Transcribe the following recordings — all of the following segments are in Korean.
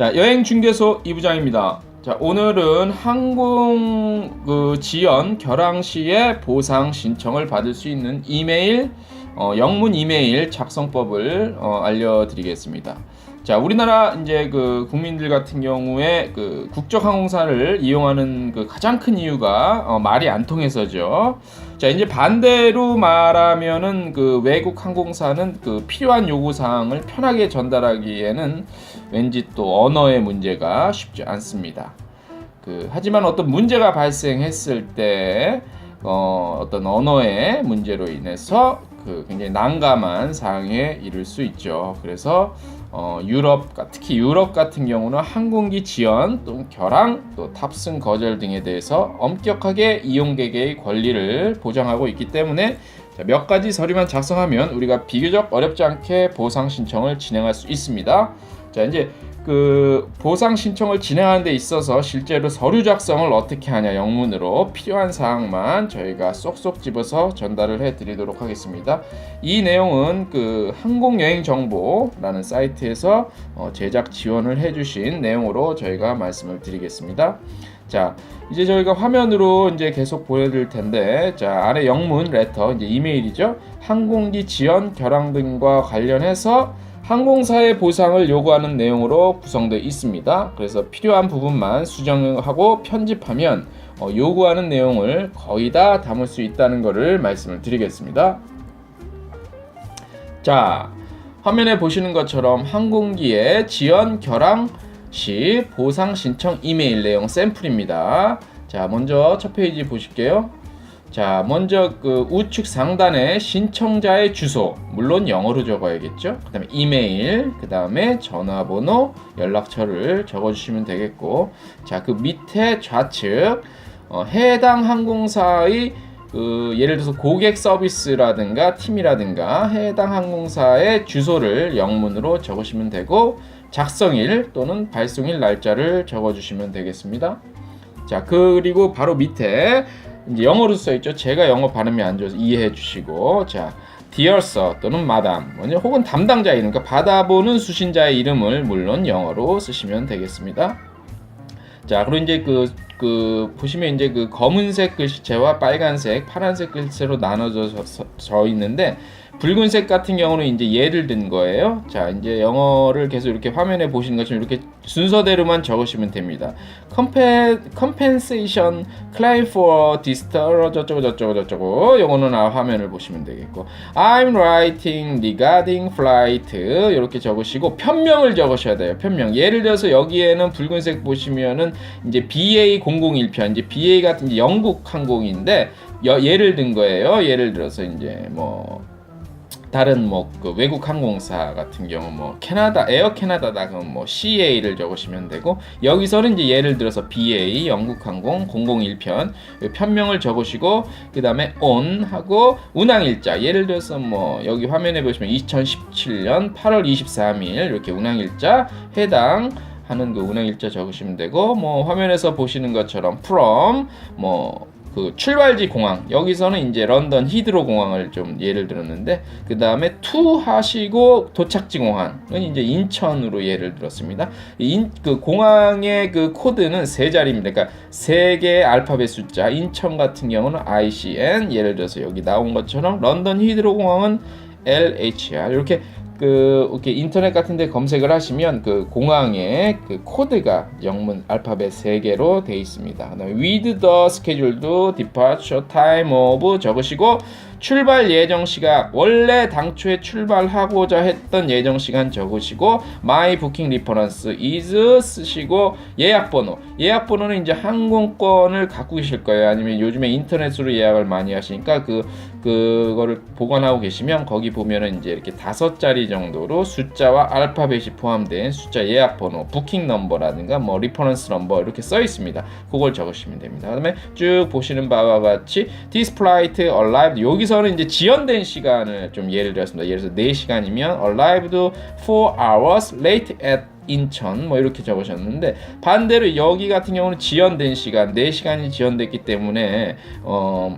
자, 여행 중개소 이부장입니다. 자, 오늘은 항공 그 지연 결항 시에 보상 신청을 받을 수 있는 이메일 어, 영문 이메일 작성법을 어, 알려드리겠습니다. 자, 우리나라 이제 그 국민들 같은 경우에 그 국적 항공사를 이용하는 그 가장 큰 이유가 어, 말이 안 통해서죠. 자, 이제 반대로 말하면은 그 외국 항공사는 그 필요한 요구 사항을 편하게 전달하기에는 왠지 또 언어의 문제가 쉽지 않습니다. 그 하지만 어떤 문제가 발생했을 때 어, 어떤 언어의 문제로 인해서 그 굉장히 난감한 상황에 이를 수 있죠. 그래서 어, 유럽 특히 유럽 같은 경우는 항공기 지연 또 결항 또 탑승 거절 등에 대해서 엄격하게 이용객의 권리를 보장하고 있기 때문에 자, 몇 가지 서류만 작성하면 우리가 비교적 어렵지 않게 보상 신청을 진행할 수 있습니다. 자 이제 그 보상 신청을 진행하는 데 있어서 실제로 서류 작성을 어떻게 하냐 영문으로 필요한 사항만 저희가 쏙쏙 집어서 전달을 해 드리도록 하겠습니다. 이 내용은 그 항공여행 정보라는 사이트에서 어, 제작 지원을 해 주신 내용으로 저희가 말씀을 드리겠습니다. 자, 이제 저희가 화면으로 이제 계속 보여드릴 텐데, 자, 아래 영문 레터, 이제 이메일이죠. 항공기 지연 결항 등과 관련해서 항공사의 보상을 요구하는 내용으로 구성되어 있습니다. 그래서 필요한 부분만 수정하고 편집하면 어, 요구하는 내용을 거의 다 담을 수 있다는 것을 말씀을 드리겠습니다. 자, 화면에 보시는 것처럼 항공기의 지연 결항 시 보상 신청 이메일 내용 샘플입니다. 자, 먼저 첫 페이지 보실게요. 자, 먼저 그 우측 상단에 신청자의 주소, 물론 영어로 적어야겠죠. 그 다음에 이메일, 그 다음에 전화번호, 연락처를 적어주시면 되겠고, 자, 그 밑에 좌측, 어, 해당 항공사의 그 예를 들어서 고객 서비스라든가 팀이라든가 해당 항공사의 주소를 영문으로 적으시면 되고, 작성일 또는 발송일 날짜를 적어주시면 되겠습니다. 자, 그리고 바로 밑에 이제 영어로 써 있죠. 제가 영어 발음이 안 좋아서 이해해 주시고 자 Sir 또는 Madam 혹은 담당자 이름 그러니까 받아보는 수신자의 이름을 물론 영어로 쓰시면 되겠습니다. 자 그리고 이제 그, 그 보시면 이제 그 검은색 글씨체와 빨간색, 파란색 글씨로 나눠져 있는데 붉은색 같은 경우는 이제 예를 든 거예요. 자, 이제 영어를 계속 이렇게 화면에 보시는 것처럼 이렇게 순서대로만 적으시면 됩니다. Compe, compensation, claim for distal, 저쩌고 저쩌고 저쩌고. 아, 화면을 보시면 되겠고. I'm writing regarding flight. 이렇게 적으시고 편명을 적으셔야 돼요. 편명. 예를 들어서 여기에는 붉은색 보시면은 이제 BA001편, 이제 BA 같은 이제 영국 항공인데 여, 예를 든 거예요. 예를 들어서 이제 뭐 다른 뭐 그 외국 항공사 같은 경우 뭐 캐나다 에어 캐나다다. 그럼 뭐 CA를 적으시면 되고 여기서는 이제 예를 들어서 BA 영국 항공 001편 편명을 적으시고 그 다음에 on 하고 운항 일자. 예를 들어서 뭐 여기 화면에 보시면 2017년 8월 23일 이렇게 운항 일자 해당 하는 그 운행 일자 적으시면 되고 뭐 화면에서 보시는 것처럼 from 뭐 그 출발지 공항 여기서는 이제 런던 히드로 공항을 좀 예를 들었는데 그 다음에 투 하시고 도착지 공항은 이제 인천으로 예를 들었습니다. 인, 그 공항의 그 코드는 세 자리입니다. 그러니까 세 개의 알파벳 숫자. 인천 같은 경우는 ICN 예를 들어서 여기 나온 것처럼 런던 히드로 공항은 LHR 이렇게 그 이렇게 인터넷 같은데 검색을 하시면 그 공항에 그 코드가 영문 알파벳 3개로 되어 있습니다. with the scheduled departure time of 적으시고 출발 예정 시각 원래 당초에 출발하고자 했던 예정 시간 적으시고 my booking reference is 쓰시고 예약 번호. 예약 번호는 이제 항공권을 갖고 계실 거예요. 아니면 요즘에 인터넷으로 예약을 많이 하시니까 그 그거를 보관하고 계시면 거기 보면은 이제 이렇게 다섯 자리 정도로 숫자와 알파벳이 포함된 숫자 예약 번호 부킹 넘버라든가 뭐 리퍼런스 넘버 이렇게 써 있습니다. 그걸 적으시면 됩니다. 그다음에 쭉 보시는 바와 같이 flight arrived 여기서 여기서는 이제 지연된 시간을 좀 예를 들었습니다. 예를 들어서 4시간이면 arrived 4 hours late at 인천 뭐 이렇게 적으셨는데 반대로 여기 같은 경우는 지연된 시간 4시간이 지연됐기 때문에 어,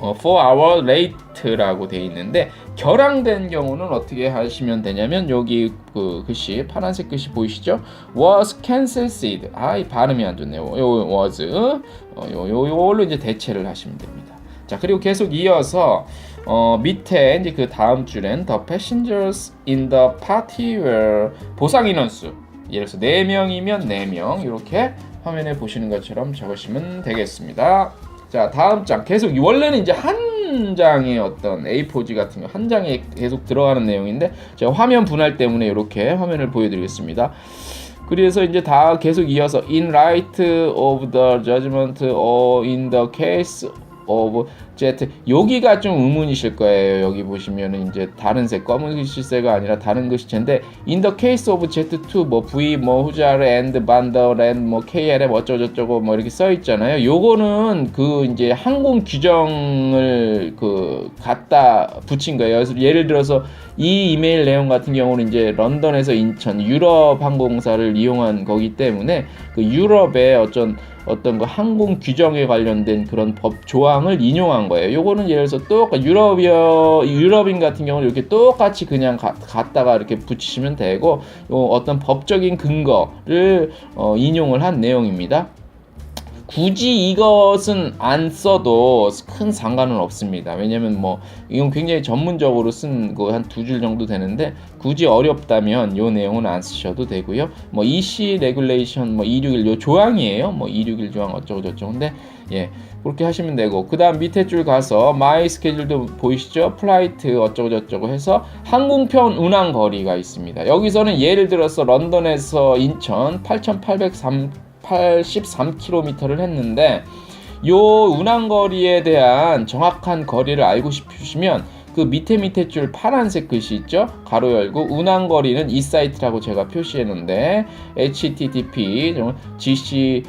어 4 hour late라고 돼 있는데 결항된 경우는 어떻게 하시면 되냐면 여기 그 글씨 파란색 글씨 보이시죠? was cancelled. 아, 이 발음이 안 좋네요. 요 was 어, 요, 요 요걸로 이제 대체를 하시면 됩니다. 자, 그리고 계속 이어서 어, 밑에 이제 그 다음 줄엔 the passengers in the party were 보상 인원수. 예를 들어서 4명이면 4명 이렇게 화면에 보시는 것처럼 적으시면 되겠습니다. 자, 다음 장 계속 원래는 이제 한 장의 어떤 A4지 같은 거 한 장에 계속 들어가는 내용인데 제가 화면 분할 때문에 이렇게 화면을 보여드리겠습니다. 그래서 이제 다 계속 이어서 in light of the judgment or in the case of Z 여기가 좀 의문이실 거예요. 여기 보시면은 이제 다른 색 검은 글씨체가 아니라 다른 글씨체인데 in the case of Z2 뭐 V 뭐 후자르 and 반더 랜뭐 KLM 어쩌고 저쩌고 뭐 이렇게 써 있잖아요. 요거는 그 이제 항공 규정을 그 갖다 붙인 거예요. 그래서 예를 들어서 이 이메일 내용 같은 경우는 이제 런던에서 인천 유럽 항공사를 이용한 거기 때문에 그 유럽의 어떤 어떤 그 항공 규정에 관련된 그런 법 조항을 인용한 거예요. 요거는 예를 들어서 똑같 유럽이어 유럽인 같은 경우는 이렇게 똑같이 그냥 가, 갖다가 이렇게 붙이시면 되고 요 어떤 법적인 근거를 어, 인용을 한 내용입니다. 굳이 이것은 안 써도 큰 상관은 없습니다. 왜냐면 뭐 이건 굉장히 전문적으로 쓴 거 한 두 줄 정도 되는데 굳이 어렵다면 요 내용은 안 쓰셔도 되고요. 뭐 EC 레귤레이션 뭐 261 요 조항이에요. 뭐 261 조항 어쩌고 저쩌고인데 예. 그렇게 하시면 되고 그다음 밑에 줄 가서 마이 스케줄도 보이시죠? 플라이트 어쩌고 저쩌고 해서 항공편 운항 거리가 있습니다. 여기서는 예를 들어서 런던에서 인천 8,803 83km를 했는데 요 운항 거리에 대한 정확한 거리를 알고 싶으시면 그 밑에 밑에 줄 파란색 글씨 있죠? 가로 열고 운항 거리는 이 사이트라고 제가 표시해 놓은데 http gc.kls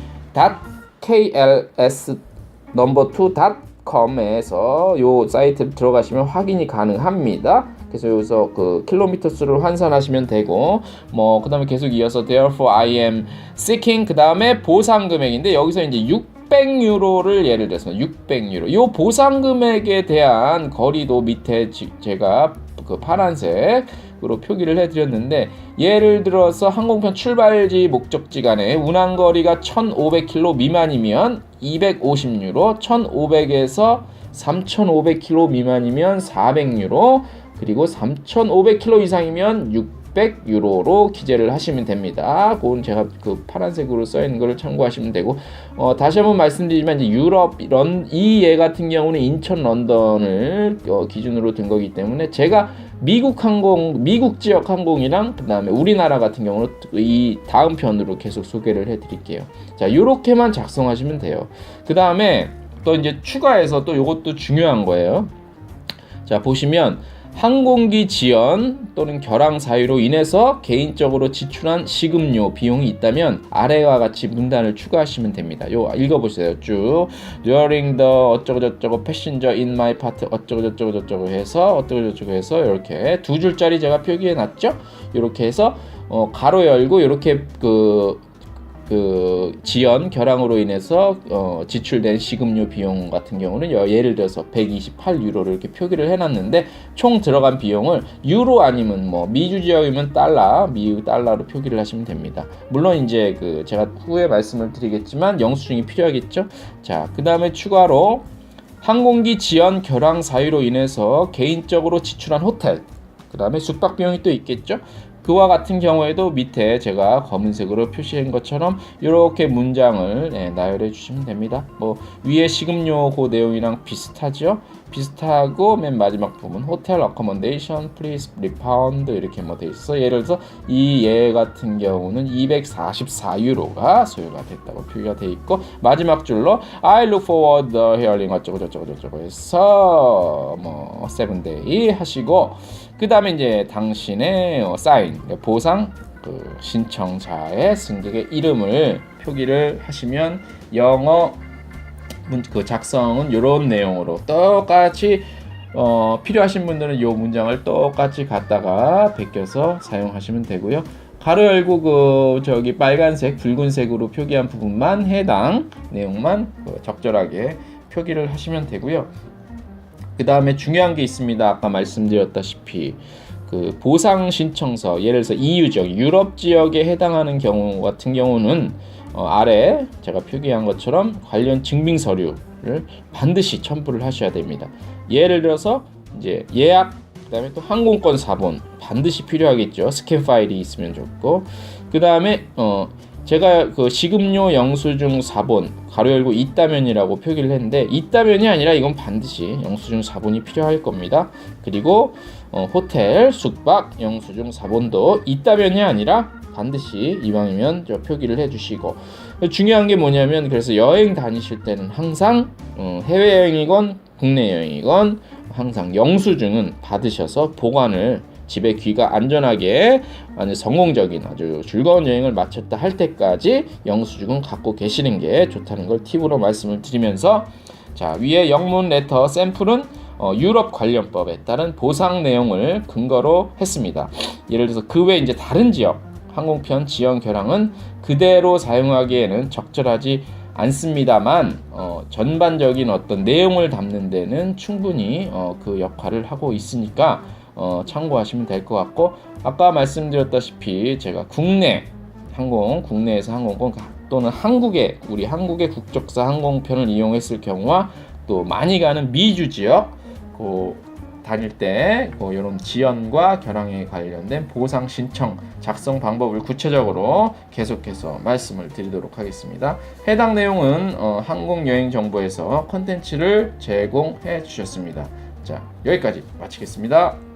넘버 2.com에서 요 사이트 들어가시면 확인이 가능합니다. 그래서 여기서 그 킬로미터 수를 환산하시면 되고 뭐 그다음에 계속 이어서 therefore I am seeking 그다음에 보상 금액인데 여기서 이제 600유로를 예를 들어서 600유로. 요 보상 금액에 대한 거리도 밑에 지, 제가 그 파란색으로 표기를 해드렸는데 예를 들어서 항공편 출발지 목적지 간의 운항 거리가 1,500km 미만이면 250유로, 1,500에서 3,500km 미만이면 400유로, 그리고 3,500km 이상이면 600유로로 기재를 하시면 됩니다. 그건 제가 그 파란색으로 써 있는 거를 참고하시면 되고 어, 다시 한번 말씀드리지만 이제 유럽 런, 이 예 같은 경우는 인천 런던을 어, 기준으로 든 거기 때문에 제가 미국 항공 미국 지역 항공이랑 그다음에 우리나라 같은 경우는 이 다음 편으로 계속 소개를 해드릴게요. 자 이렇게만 작성하시면 돼요. 그 다음에 또 이제 추가해서 또 이것도 중요한 거예요. 자 보시면 항공기 지연 또는 결항 사유로 인해서 개인적으로 지출한 시급료 비용이 있다면 아래와 같이 문단을 추가하시면 됩니다. 요 읽어보세요. 쭉 during the 어쩌고 저쩌고 passenger in my part 어쩌고 저쩌고 저쩌고 해서 어쩌고 저쩌고 해서 이렇게 두 줄짜리 제가 표기해 놨죠. 이렇게 해서 어, 가로 열고 이렇게 그 그 지연 결항으로 인해서 어, 지출된 식음료 비용 같은 경우는 예를 들어서 128 유로를 이렇게 표기를 해놨는데 총 들어간 비용을 유로 아니면 뭐 미주 지역이면 달러 미국 달러로 표기를 하시면 됩니다. 물론 이제 그 제가 후에 말씀을 드리겠지만 영수증이 필요하겠죠. 자 그 다음에 추가로 항공기 지연 결항 사유로 인해서 개인적으로 지출한 호텔 그 다음에 숙박 비용이 또 있겠죠. 그와 같은 경우에도 밑에 제가 검은색으로 표시한 것처럼 이렇게 문장을 네, 나열해 주시면 됩니다. 뭐 위에 시급료 그 내용이랑 비슷하죠? 비슷하고 맨 마지막 부분 호텔 어커먼데이션 플리스 리파운드 이렇게 뭐 돼 있어. 예를 들어서 이 예 같은 경우는 244유로가 소요가 됐다고 표기가 돼 있고 마지막 줄로 I look forward the hearing 어쩌고 저쩌고 저쩌고 해서 뭐 세븐데이 하시고 그 다음에 이제 당신의 어, 사인 보상 그 신청자의 승객의 이름을 표기를 하시면 영어 문, 그 작성은 이런 내용으로 똑같이 어, 필요하신 분들은 이 문장을 똑같이 갖다가 베껴서 사용하시면 되고요. 가로 열고 그 저기 빨간색, 붉은색으로 표기한 부분만 해당 내용만 그 적절하게 표기를 하시면 되고요. 그 다음에 중요한 게 있습니다. 아까 말씀드렸다시피 그 보상 신청서 예를 들어서 EU 지역, 유럽 지역에 해당하는 경우 같은 경우는 어, 아래 제가 표기한 것처럼 관련 증빙 서류를 반드시 첨부를 하셔야 됩니다. 예를 들어서 이제 예약 그다음에 또 항공권 사본 반드시 필요하겠죠. 스캔 파일이 있으면 좋고 그다음에 어 제가 그 지급료 영수증 사본 가로 열고 있다면이라고 표기를 했는데 있다면이 아니라 이건 반드시 영수증 사본이 필요할 겁니다. 그리고 어, 호텔 숙박 영수증 사본도 있다면이 아니라 반드시 이왕이면 저 표기를 해주시고 중요한 게 뭐냐면 그래서 여행 다니실 때는 항상 어, 해외 여행이건 국내 여행이건 항상 영수증은 받으셔서 보관을 집에 귀가 안전하게 아주 성공적인 아주 즐거운 여행을 마쳤다 할 때까지 영수증은 갖고 계시는 게 좋다는 걸 팁으로 말씀을 드리면서 자 위에 영문 레터 샘플은 어, 유럽 관련법에 따른 보상 내용을 근거로 했습니다. 예를 들어서 그 외 이제 다른 지역 항공편 지연 결항은 그대로 사용하기에는 적절하지 않습니다만 어, 전반적인 어떤 내용을 담는 데는 충분히 어, 그 역할을 하고 있으니까 어, 참고하시면 될 것 같고 아까 말씀드렸다시피 제가 국내 항공 국내에서 항공권 또는 한국의 우리 한국의 국적사 항공편을 이용했을 경우와 또 많이 가는 미주 지역 그 다닐 때 뭐 이런 지연과 결항에 관련된 보상 신청 작성 방법을 구체적으로 계속해서 말씀을 드리도록 하겠습니다. 해당 내용은 어, 항공여행정보에서 컨텐츠를 제공해 주셨습니다. 자 여기까지 마치겠습니다.